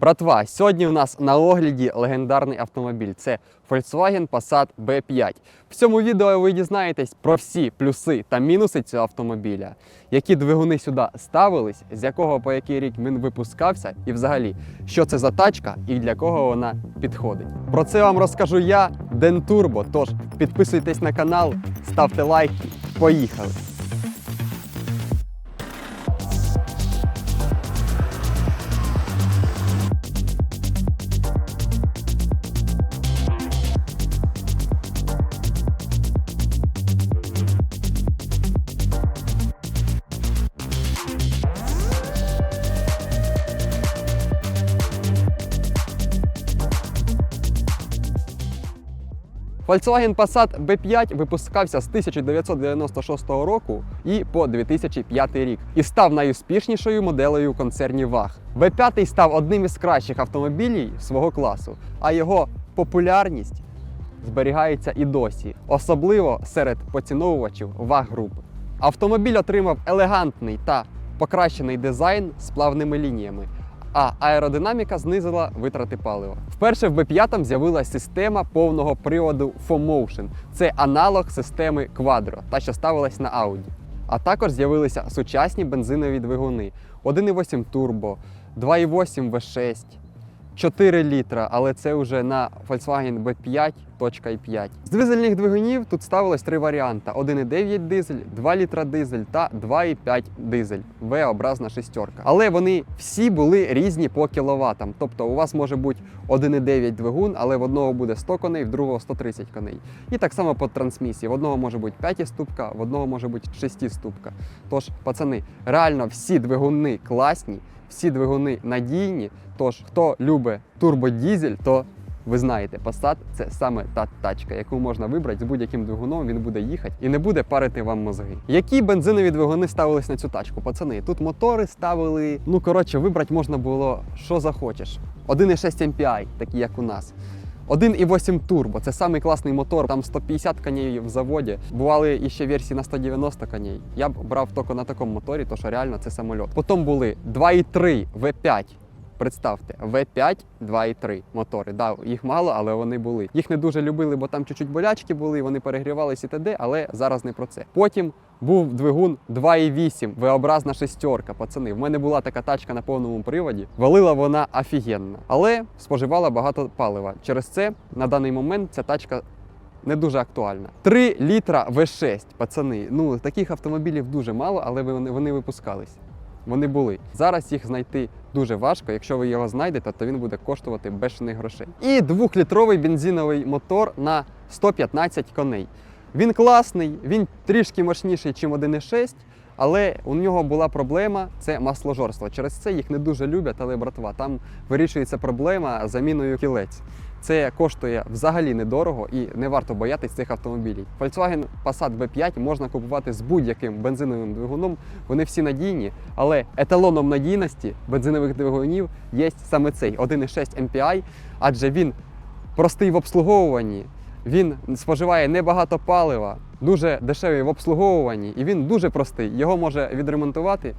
Братва, сьогодні у нас на огляді легендарний автомобіль. Це Volkswagen Passat B5. В цьому відео ви дізнаєтесь про всі плюси та мінуси цього автомобіля, які двигуни сюди ставились, з якого по який рік він випускався, і взагалі, що це за тачка і для кого вона підходить. Про це вам розкажу я, Ден Турбо. Тож підписуйтесь на канал, ставте лайки. Поїхали! Volkswagen Passat B5 випускався з 1996 року і по 2005 рік і став найуспішнішою моделею концерні VAG. B5 став одним із кращих автомобілів свого класу, а його популярність зберігається і досі, особливо серед поціновувачів VAG групи. Автомобіль отримав елегантний та покращений дизайн з плавними лініями, а аеродинаміка знизила витрати палива. Вперше в B5 з'явилася система повного приводу 4Motion. Це аналог системи Quadro, та що ставилась на Audi. А також з'явилися сучасні бензинові двигуни 1,8 турбо, 2,8 V6, 4 літра, але це вже на Volkswagen B5 точка і 5. З дизельних двигунів тут ставилось три варіанти: 1,9 дизель, 2 літра дизель та 2,5 дизель. V-образна шестерка. Але вони всі були різні по кіловатам. Тобто у вас може бути 1,9 двигун, але в одного буде 100 коней, в другого 130 коней. І так само по трансмісії. В одного може бути 5 ступка, в одного може бути 6 ступка. Тож, пацани, реально всі двигуни класні, всі двигуни надійні. Тож, хто любить турбодізель, то ви знаєте, Passat – це саме та тачка, яку можна вибрати з будь-яким двигуном, він буде їхати і не буде парити вам мозги. Які бензинові двигуни ставились на цю тачку? Пацани, тут мотори ставили. Ну коротше, вибрати можна було що захочеш. 1,6 MPI, такі як у нас. 1,8 турбо це самий класний мотор. Там 150 коней в заводі. Бували іще версії на 190 коней. Я б брав тільки на такому моторі, то що реально це самольот. Потім були 2,3 V5. Представте, V5 2,3 мотори. Да, їх мало, але вони були. Їх не дуже любили, бо там чуть-чуть болячки були, вони перегрівалися і т.д., але зараз не про це. Потім був двигун 2,8, V-образна шестерка. Пацани, в мене була така тачка на повному приводі. Валила вона офігенно, але споживала багато палива. Через це на даний момент ця тачка не дуже актуальна. 3 літра V6, пацани. Ну таких автомобілів дуже мало, але вони, вони випускались. Вони були. Зараз їх знайти дуже важко. Якщо ви його знайдете, то він буде коштувати бешених грошей. І двохлітровий бензиновий мотор на 115 коней. Він класний, він трішки мощніший, ніж 1,6, але у нього була проблема це масложорство. Через це їх не дуже люблять, але братва, там вирішується проблема заміною кілець. Це коштує взагалі недорого і не варто боятись цих автомобілів. Volkswagen Passat B5 можна купувати з будь-яким бензиновим двигуном. Вони всі надійні, але еталоном надійності бензинових двигунів є саме цей 1,6 MPI, адже він простий в обслуговуванні, він споживає небагато палива, дуже дешевий в обслуговуванні, і він дуже простий. Його може відремонтувати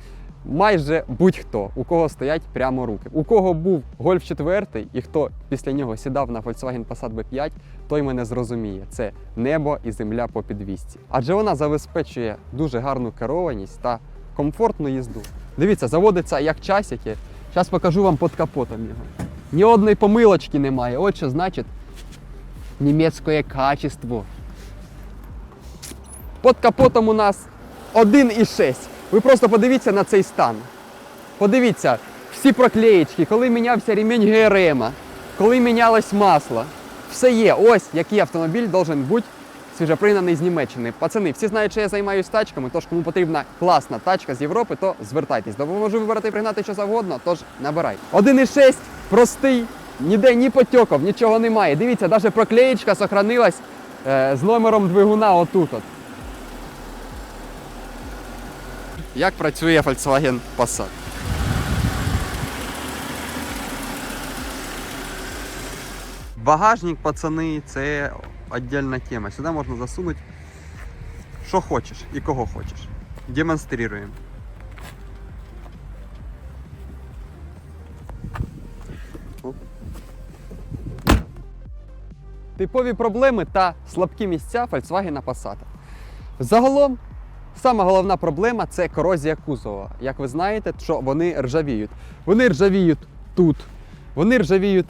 майже будь-хто, у кого стоять прямо руки. У кого був Golf 4 і хто після нього сідав на Volkswagen Passat B5, той мене зрозуміє. Це небо і земля по підвісці. Адже вона забезпечує дуже гарну керованість та комфортну їзду. Дивіться, заводиться як часики. Зараз покажу вам під капотом його. Ні одної помилочки немає. От що значить німецьке качество. Під капотом у нас 1,6. Ви просто подивіться на цей стан. Подивіться, всі проклеєчки, коли мінявся ремінь ГРМ, коли мінялось масло. Все є. Ось який автомобіль должен бути свіжопригнаний з Німеччини. Пацани, всі знають, що я займаюся тачками, тож кому потрібна класна тачка з Європи, то звертайтесь. Допоможу вибрати і пригнати що завгодно, тож набирай. 1,6 простий, ніде ні потьоків, нічого немає. Дивіться, навіть проклеєчка сохранилась е, з номером двигуна отут. От. як працює Volkswagen Passat. Багажник, пацани, це віддільна тема. Сюди можна засунути, що хочеш і кого хочеш. Демонструємо. Типові проблеми та слабкі місця Volkswagen Passat. Загалом сама головна проблема це корозія кузова. Як ви знаєте, що вони ржавіють. Вони ржавіють тут, вони ржавіють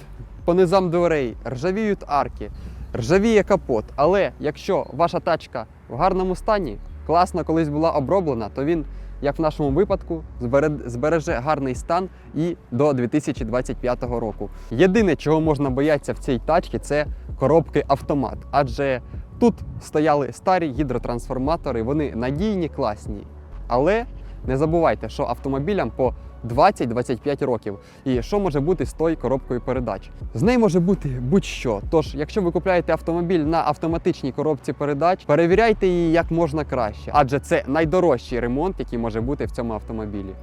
по низам дверей, ржавіють арки, ржавіє капот. Але якщо ваша тачка в гарному стані, класно колись була оброблена, то він, як в нашому випадку, збере- збереже гарний стан і до 2025 року. Єдине, чого можна боятися в цій тачці, це коробки автомат. Адже тут стояли старі гідротрансформатори, вони надійні, класні. Але не забувайте, що автомобілям по 20-25 років. І що може бути з тою коробкою передач? З нею може бути будь-що. Тож, якщо ви купуєте автомобіль на автоматичній коробці передач, перевіряйте її як можна краще, адже це найдорожчий ремонт, який може бути в цьому автомобілі.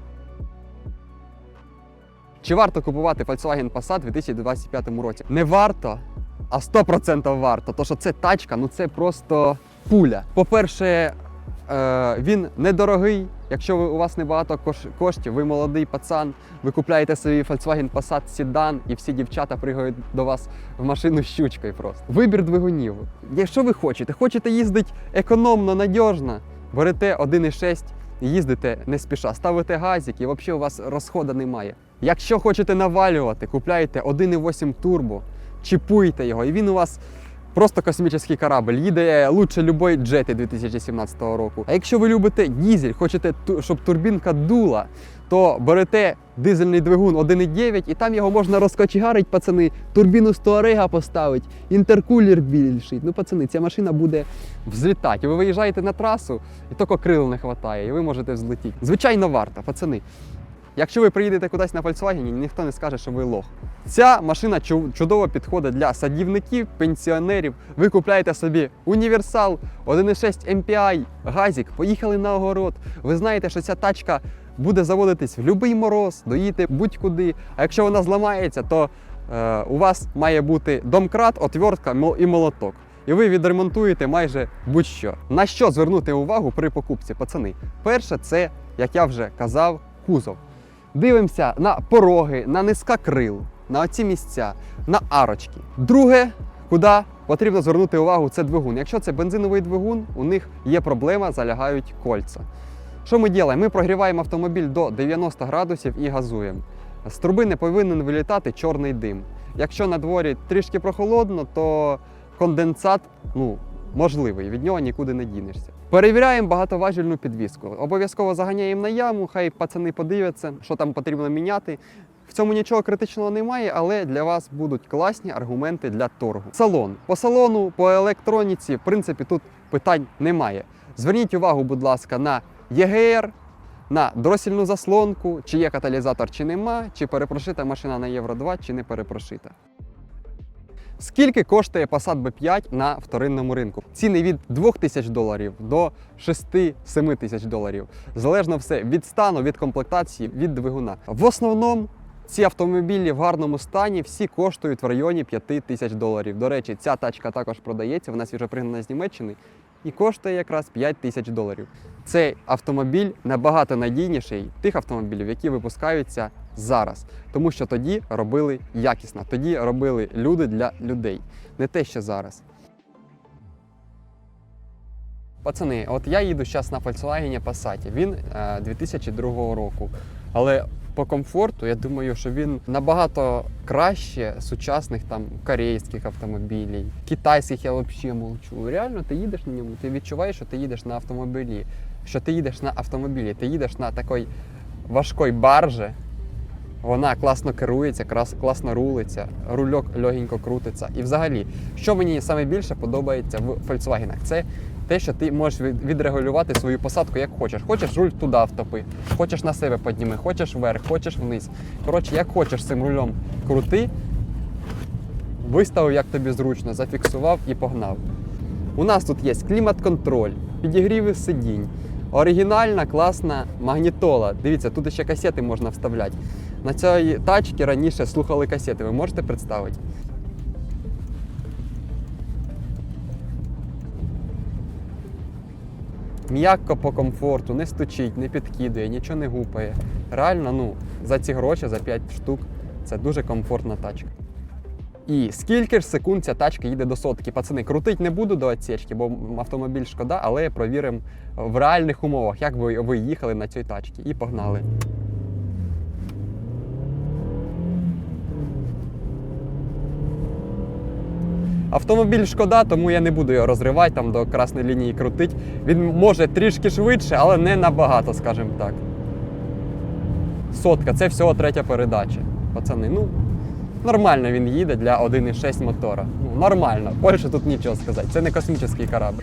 Чи варто купувати Volkswagen Passat у 2025 році? Не варто, а 100% варто. То що це тачка, ну це просто пуля. По-перше, е, він недорогий. Якщо у вас небагато кош- коштів, ви молодий пацан, ви купляєте собі Volkswagen Passat Sedan і всі дівчата пригають до вас в машину щучкою просто. Вибір двигунів. Якщо ви хочете, хочете їздити економно, надіжно, берете 1,6 і їздите не спіша, ставите газик і взагалі у вас розходу немає. Якщо хочете навалювати, купляйте 1,8 турбо, чіпуйте його, і він у вас просто космічний корабль. Їде лучше любої джети 2017 року. А якщо ви любите дізель, хочете, щоб турбінка дула, то берете дизельний двигун 1,9 і там його можна розкочегарити, пацани, турбіну 100 Орега поставити, інтеркулер більший. Ну, пацани, ця машина буде взлітати. Ви виїжджаєте на трасу, і тільки крил не вистачає, і ви можете взлетіти. Звичайно, варто, пацани. Якщо ви приїдете кудись на Volkswagen, ніхто не скаже, що ви лох. Ця машина чудово підходить для садівників, пенсіонерів. Ви купляєте собі універсал, 1,6 MPI, газик, поїхали на огород. Ви знаєте, що ця тачка буде заводитись в будь-який мороз, доїти будь-куди. А якщо вона зламається, то е, у вас має бути домкрат, отвертка і молоток. І ви відремонтуєте майже будь-що. На що звернути увагу при покупці, пацани? Перше, це, як я вже казав, кузов. Дивимося на пороги, на низка крил, на оці місця, на арочки. Друге, куди потрібно звернути увагу, це двигун. Якщо це бензиновий двигун, у них є проблема, залягають кольця. Що ми робимо? Ми прогріваємо автомобіль до 90 градусів і газуємо. З труби не повинен вилітати чорний дим. Якщо на дворі трішки прохолодно, то конденсат ну, можливий, від нього нікуди не дінешся. Перевіряємо багатоважільну підвіску. Обов'язково заганяємо на яму, хай пацани подивляться, що там потрібно міняти. В цьому нічого критичного немає, але для вас будуть класні аргументи для торгу. Салон. По салону, по електроніці, в принципі, тут питань немає. Зверніть увагу, будь ласка, на ЄГР, на дросільну заслонку, чи є каталізатор, чи нема, чи перепрошита машина на Євро 2, чи не перепрошита. Скільки коштує Passat B5 на вторинному ринку? Ціни від 2 тисяч доларів до 6-7 тисяч доларів. Залежно все від стану, від комплектації, від двигуна. В основному ці автомобілі в гарному стані всі коштують в районі 5 тисяч доларів. До речі, ця тачка також продається, вона свіжо пригнана з Німеччини і коштує якраз 5 тисяч доларів. Цей автомобіль набагато надійніший тих автомобілів, які випускаються зараз. Тому що тоді робили якісно, тоді робили люди для людей, не те, що зараз. Пацани, от я їду зараз на Volkswagen Passat. Він е, 2002 року. Але по комфорту я думаю, що він набагато краще сучасних там корейських автомобілів, китайських я взагалі мовчу. Реально, ти їдеш на ньому, ти відчуваєш, що ти їдеш на автомобілі, що ти їдеш на автомобілі, ти їдеш на такій важкій баржі. Вона класно керується, класно рулиться, рульок легенько крутиться. І взагалі, що мені саме більше подобається в Volkswagen, це те, що ти можеш відрегулювати свою посадку як хочеш. Хочеш руль туди втопи, хочеш на себе підніми, хочеш вверх, хочеш вниз. Коротше, як хочеш цим рулем крути, виставив, як тобі зручно, зафіксував і погнав. У нас тут є клімат-контроль, підігріви сидінь, оригінальна класна магнітола. Дивіться, тут ще касети можна вставляти. На цій тачці раніше слухали касети, ви можете представити? М'яко по комфорту, не стучить, не підкидує, нічого не гупає. Реально, ну, за ці гроші, за 5 штук, це дуже комфортна тачка. І скільки ж секунд ця тачка їде до сотки? Пацани, крутить не буду до отсечки, бо автомобіль шкода, але провіримо в реальних умовах, як ви, ви їхали на цій тачці. І погнали. Автомобіль шкода, тому я не буду його розривати там до красної лінії крутить. Він може трішки швидше, але не набагато, скажімо так. Сотка, це всього третя передача. Пацани, ну нормально він їде для 1,6 мотора. Ну, нормально. Більше тут нічого сказати. Це не космічний корабль.